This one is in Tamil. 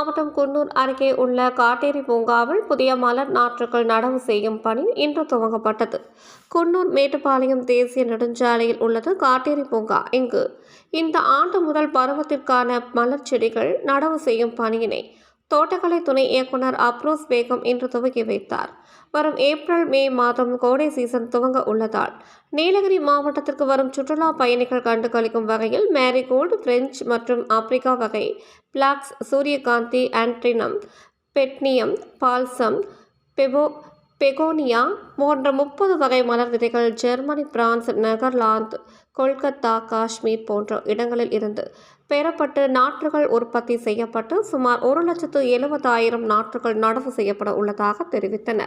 மாவட்டம் குன்னூர் அருகே உள்ள காட்டேரி பூங்காவில் புதிய மலர் நாற்றுகள் நடவு செய்யும் பணி இன்று துவங்கப்பட்டது. குன்னூர் மேட்டுப்பாளையம் தேசிய நெடுஞ்சாலையில் உள்ளது காட்டேரி பூங்கா. இங்கு இந்த ஆண்டு முதல் பருவத்திற்கான மலர் செடிகள் நடவு செய்யும் பணியினை தோட்டக்கலை துணை இயக்குனர் அப்ரோஸ் பேகம் இன்று துவக்கி வைத்தார். வரும் ஏப்ரல் மே மாதம் கோடை சீசன் துவங்க உள்ளதால் நீலகிரி மாவட்டத்திற்கு வரும் சுற்றுலா பயணிகள் கண்டுகளிக்கும் வகையில் மேரிகோல்டு பிரெஞ்சு மற்றும் ஆப்பிரிக்கா வகை பிளாக்ஸ் சூரியகாந்தி ஆண்ட்ரினம் பெட்னியம் பால்சம் பெபோ பெகோனியா போன்ற முப்பது வகை மலர் விதைகள் Germany France Netherlands Kolkata Kashmir போன்ற இடங்களில் இருந்து பெறப்பட்டு நாற்றுகள் உற்பத்தி செய்யப்பட்டு சுமார் ஒரு லட்சத்து எழுபதாயிரம் நாற்றுகள் நடவு செய்யப்பட உள்ளதாக தெரிவித்தனர்